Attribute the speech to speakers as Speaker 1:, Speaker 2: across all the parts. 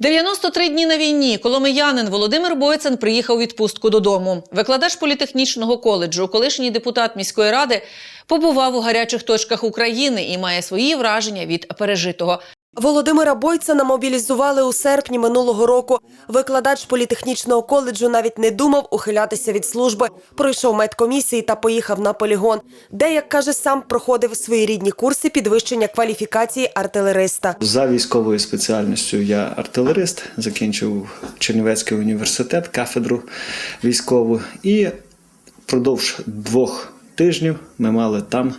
Speaker 1: 93 дні на війні коломиянин Володимир Бойцен приїхав у відпустку додому. Викладач політехнічного коледжу, колишній депутат міської ради, побував у гарячих точках України і має свої враження від пережитого.
Speaker 2: Володимира Бойцена мобілізували у серпні минулого року. Викладач політехнічного коледжу навіть не думав ухилятися від служби. Пройшов медкомісії та поїхав на полігон, де, як каже сам, проходив своєрідні курси підвищення кваліфікації артилериста.
Speaker 3: За військовою спеціальністю я артилерист, закінчив Чернівецький університет, кафедру військову. І впродовж двох тижнів ми мали там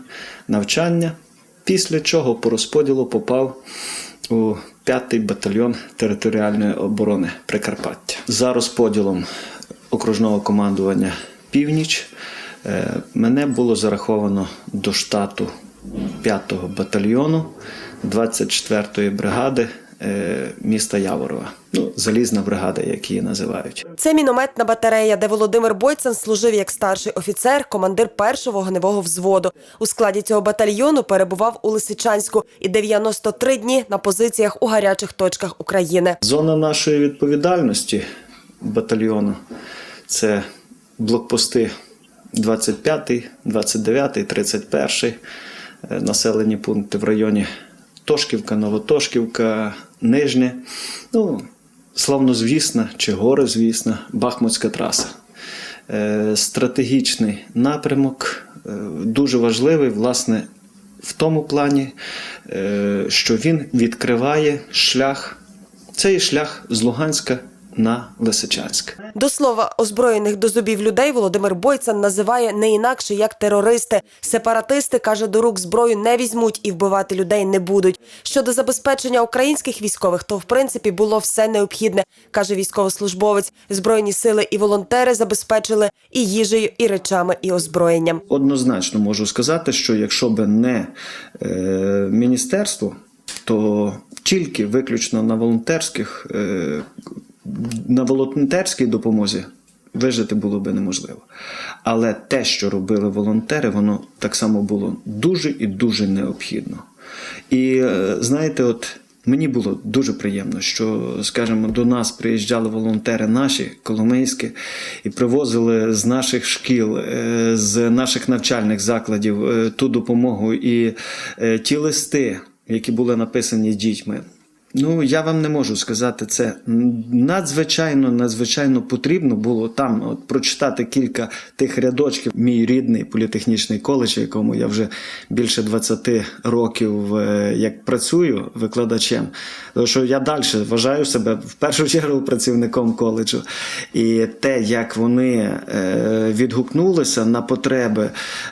Speaker 3: навчання, після чого по розподілу попав у 5-й батальйон територіальної оборони Прикарпаття. За розподілом окружного командування Північ е, мене було зараховано до штату 5-го батальйону 24-ї бригади міста Яворова. Ну, залізна бригада, як її називають.
Speaker 2: Це мінометна батарея, де Володимир Бойцен служив як старший офіцер, командир першого вогневого взводу. У складі цього батальйону перебував у Лисичанську і 93 дні на позиціях у гарячих точках України.
Speaker 3: Зона нашої відповідальності батальйону це блокпости 25, 29, 31, е, населені пункти в районі Тошківка, Новотошківка, Нижне, Ну, славнозвісна чи горизвісна Бахмутська траса. Е, Стратегічний напрямок, е, дуже важливий, власне, в тому плані, е, що він відкриває шлях, цей шлях з Луганська на Лисичанськ.
Speaker 2: До слова, озброєних до зубів людей Володимир Бойцен називає не інакше як терористи. Сепаратисти каже, до рук зброю не візьмуть і вбивати людей не будуть. Щодо забезпечення українських військових, то в принципі було все необхідне, каже військовослужбовець. Збройні сили і волонтери забезпечили і їжею, і речами, і озброєнням.
Speaker 3: Однозначно можу сказати, що якщо б не е, міністерство, то тільки виключно на волонтерських, е, на волонтерській допомозі вижити було би неможливо. Але те, що робили волонтери, воно так само було дуже і дуже необхідно. І е, знаєте, от мені було дуже приємно, що, скажімо, до нас приїжджали волонтери наші, коломийські, і привозили з наших шкіл, е, з наших навчальних закладів е, ту допомогу і ті листи, які були написані дітьми. Ну, я вам не можу сказати, це надзвичайно, надзвичайно потрібно було там от, прочитати кілька тих рядочків. Мій рідний політехнічний коледж, якому я вже більше 20 років е, як працюю викладачем. Тому що я далі вважаю себе в першу чергу працівником коледжу. І те, як вони е, відгукнулися на потреби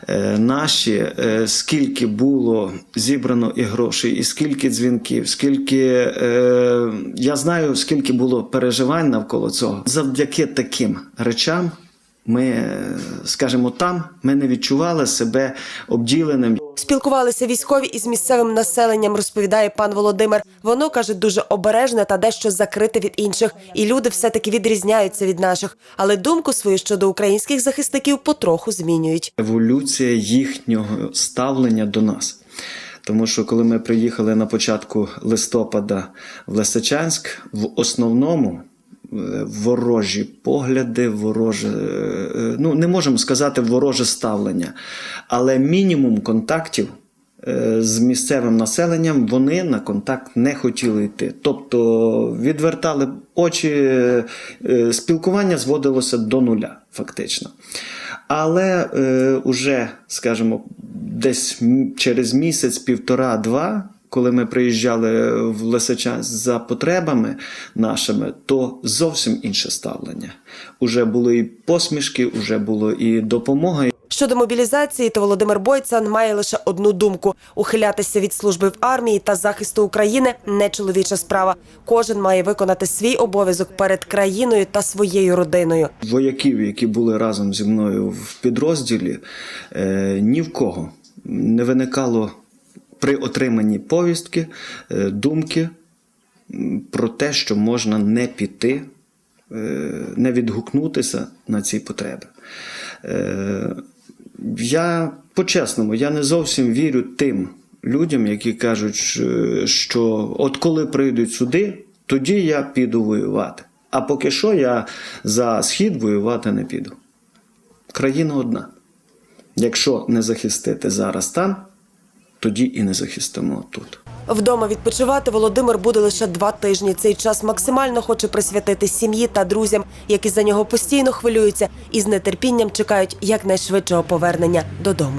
Speaker 3: е, наші, скільки було зібрано і грошей, і скільки дзвінків, скільки е, я знаю, скільки було переживань навколо цього. Завдяки таким речам. Ми, е, скажімо, там ми не відчували себе обділеним.
Speaker 2: Спілкувалися військові із місцевим населенням, розповідає пан Володимир. Воно каже дуже обережне та дещо закрите від інших. І люди все-таки відрізняються від наших. Але думку свою щодо українських захисників потроху змінюють.
Speaker 3: еволюція їхнього ставлення до нас. Тому що коли ми приїхали на початку листопада в Лисичанськ, в основному е, ворожі погляди, вороже, е, ну не можемо сказати вороже ставлення, але мінімум контактів е, з місцевим населенням вони на контакт не хотіли йти. Тобто відвертали очі, е, спілкування зводилося до нуля, фактично. Але е, уже, скажімо, десь через місяць, півтора-два, коли ми приїжджали в Лисичанськ за потребами нашими, то зовсім інше ставлення. Уже були і посмішки, уже було і допомога.
Speaker 2: Щодо мобілізації, то Володимир Бойцан має лише одну думку: ухилятися від служби в армії та захисту України не чоловіча справа. Кожен має виконати свій обов'язок перед країною та своєю родиною.
Speaker 3: вояків, які були разом зі мною в підрозділі, е, ні в кого не виникало при отриманні повістки е, думки про те, що можна не піти, е, не відгукнутися на ці потреби. Е, Я по-чесному, я не зовсім вірю тим людям, які кажуть, що- що от коли прийдуть сюди, тоді я піду воювати. А поки що я за схід воювати не піду. Країна одна. Якщо не захистити зараз там, тоді і не захистимо тут.
Speaker 2: Вдома відпочивати Володимир буде лише два тижні. Цей час максимально хоче присвятити сім'ї та друзям, які за нього постійно хвилюються і з нетерпінням чекають якнайшвидшого повернення додому.